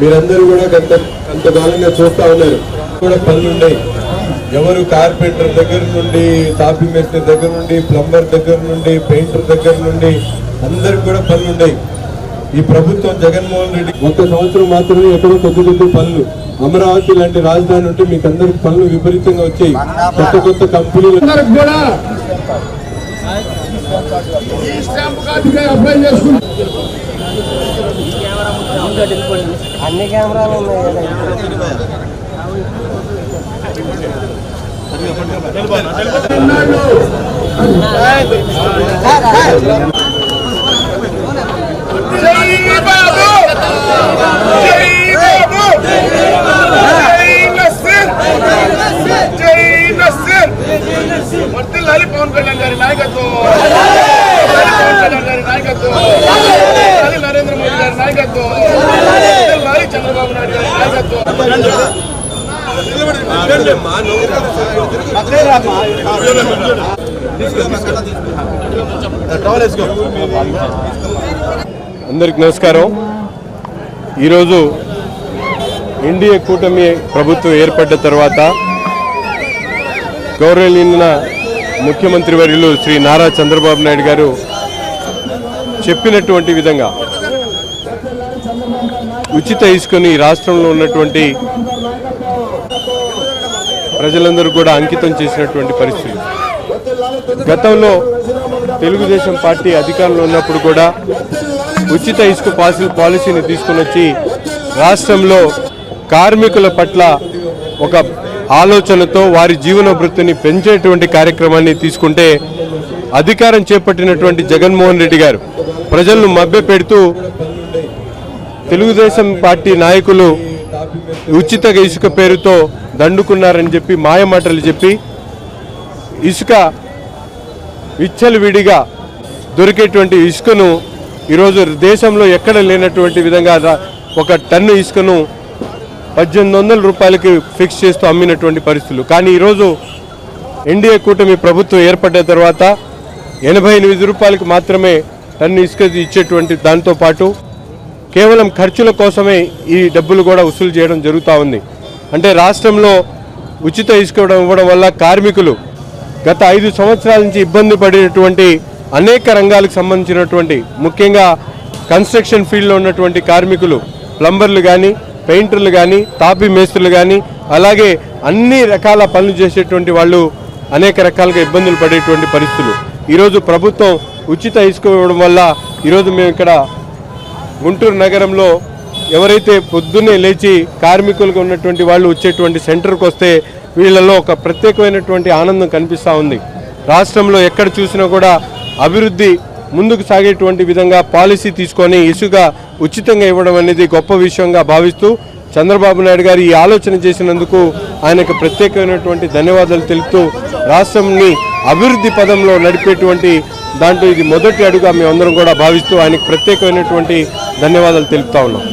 మీరందరూ కూడా గత కొంతకాలంగా చూస్తా ఉన్నారు. కూడా పనులు ఉన్నాయి. ఎవరు కార్పెంటర్ దగ్గర నుండి కాఫీ మేస్టర్ దగ్గర నుండి ప్లంబర్ దగ్గర నుండి పెయింటర్ దగ్గర నుండి అందరికి కూడా పనులు ఉన్నాయి. ఈ ప్రభుత్వం జగన్మోహన్ రెడ్డి ఒక్క సంవత్సరం మాత్రమే ఎక్కడో కొద్ది కొద్ది పనులు. అమరావతి లాంటి రాజధాని ఉంటే మీకు అందరికి పనులు విపరీతంగా వచ్చాయి. కొత్త కొత్త కంపెనీలు కూడా అప్లై చేసుకుంటారు అన్ని కెమెరాలు ఉన్నాయి కదా జై బాబు జై లాలి పవన్ కళ్యాణ్ గారి నాయకత్వం నరేంద్ర మోదీ గారి నాయకత్వం చంద్రబాబు నాయుడు గారి నాయకత్వం అందరికి నమస్కారం. ఈరోజు ఎన్డీఏ కూటమి ప్రభుత్వం ఏర్పడ్డ తర్వాత గౌరవనీయ ముఖ్యమంత్రి వర్యులు శ్రీ నారా చంద్రబాబు నాయుడు గారు చెప్పినటువంటి విధంగా ఉచిత ఇసుకని రాష్ట్రంలో ఉన్నటువంటి ప్రజలందరూ కూడా అంకితం చేసినటువంటి పరిస్థితి. గతంలో తెలుగుదేశం పార్టీ అధికారంలో ఉన్నప్పుడు కూడా ఉచిత ఇసుక పాసి పాలసీని తీసుకుని వచ్చి రాష్ట్రంలో కార్మికుల పట్ల ఒక ఆలోచనతో వారి జీవన వృత్తిని పెంచేటువంటి కార్యక్రమాన్ని తీసుకుంటే అధికారం చేపట్టినటువంటి జగన్మోహన్ రెడ్డి గారు ప్రజలను మభ్యపెడుతూ తెలుగుదేశం పార్టీ నాయకులు ఉచిత ఇసుక పేరుతో దండుకున్నారని చెప్పి మాయమాటలు చెప్పి ఇసుక విచ్చలవిడిగా దొరికేటువంటి ఇసుకను ఈరోజు దేశంలో ఎక్కడ లేనటువంటి విధంగా ఒక టన్ను ఇసుకను పద్దెనిమిది వందల రూపాయలకి ఫిక్స్ చేస్తూ అమ్మినటువంటి పరిస్థితులు. కానీ ఈరోజు ఎన్డీఏ కూటమి ప్రభుత్వం ఏర్పడ్డ తర్వాత ఎనభై ఎనిమిది రూపాయలకు మాత్రమే టన్ను ఇసుక ఇచ్చేటువంటి దాంతో పాటు కేవలం ఖర్చుల కోసమే ఈ డబ్బులు కూడా వసూలు చేయడం జరుగుతూ ఉంది. అంటే రాష్ట్రంలో ఉచిత ఇసుక ఇవ్వడం వల్ల కార్మికులు గత ఐదు సంవత్సరాల నుంచి ఇబ్బంది పడినటువంటి అనేక రంగాలకు సంబంధించినటువంటి ముఖ్యంగా కన్స్ట్రక్షన్ ఫీల్డ్లో ఉన్నటువంటి కార్మికులు ప్లంబర్లు కానీ పెయింటర్లు కానీ తాపి మేస్త్రులు కానీ అలాగే అన్ని రకాల పనులు చేసేటువంటి వాళ్ళు అనేక రకాలుగా ఇబ్బందులు పడేటువంటి పరిస్థితులు. ఈరోజు ప్రభుత్వం ఉచిత ఇసుక ఇవ్వడం వల్ల ఈరోజు మేము ఇక్కడ గుంటూరు నగరంలో ఎవరైతే పొద్దున్నే లేచి కార్మికులుగా ఉన్నటువంటి వాళ్ళు వచ్చేటువంటి సెంటర్కి వస్తే వీళ్ళలో ఒక ప్రత్యేకమైనటువంటి ఆనందం కనిపిస్తూ ఉంది. రాష్ట్రంలో ఎక్కడ చూసినా కూడా అభివృద్ధి ముందుకు సాగేటువంటి విధంగా పాలసీ తీసుకొని ఇసుక ఉచితంగా ఇవ్వడం అనేది గొప్ప విషయంగా భావిస్తూ చంద్రబాబు నాయుడు గారు ఈ ఆలోచన చేసినందుకు ఆయనకు ప్రత్యేకమైనటువంటి ధన్యవాదాలు తెలుపుతూ రాష్ట్రంని అభివృద్ధి పదంలో నడిపేటువంటి దాంట్లో ఇది మొదటి అడుగా మేమందరం కూడా భావిస్తూ ఆయనకు ప్రత్యేకమైనటువంటి ధన్యవాదాలు తెలుపుతా ఉన్నాం.